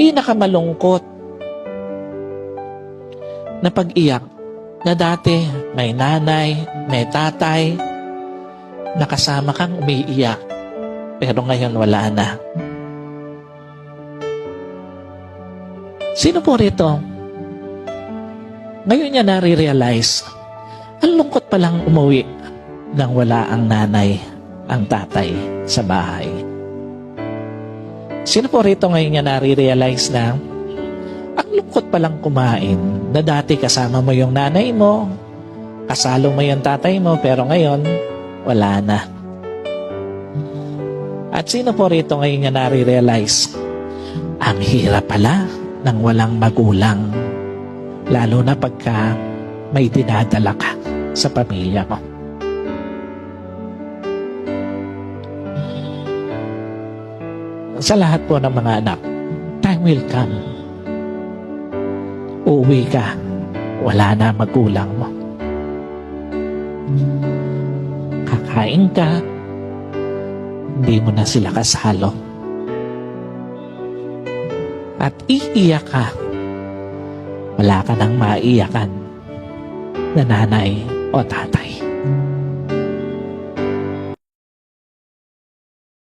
pinakamalungkot na pag-iyak na dati may nanay, may tatay, nakasama kang umiiyak, pero ngayon wala na. Sino po rito? Ngayon niya nare-realize, ang lungkot palang umuwi nang wala ang nanay, ang tatay sa bahay. Sino po rito ngayon niya nare-realize na ang lungkot palang kumain na dati kasama mo yung nanay mo, kasalo mo yung tatay mo, pero ngayon, wala na. At sino po rito ngayon niya nare-realize, ang hirap pala ng walang magulang, lalo na pagka may dinadala ka sa pamilya mo. Sa lahat po ng mga anak, time will come. Uuwi ka, wala na magulang mo. Kakain ka, hindi mo na sila kasalo. At iiyak ka, wala ka nang maiyakan na nanay o tatay.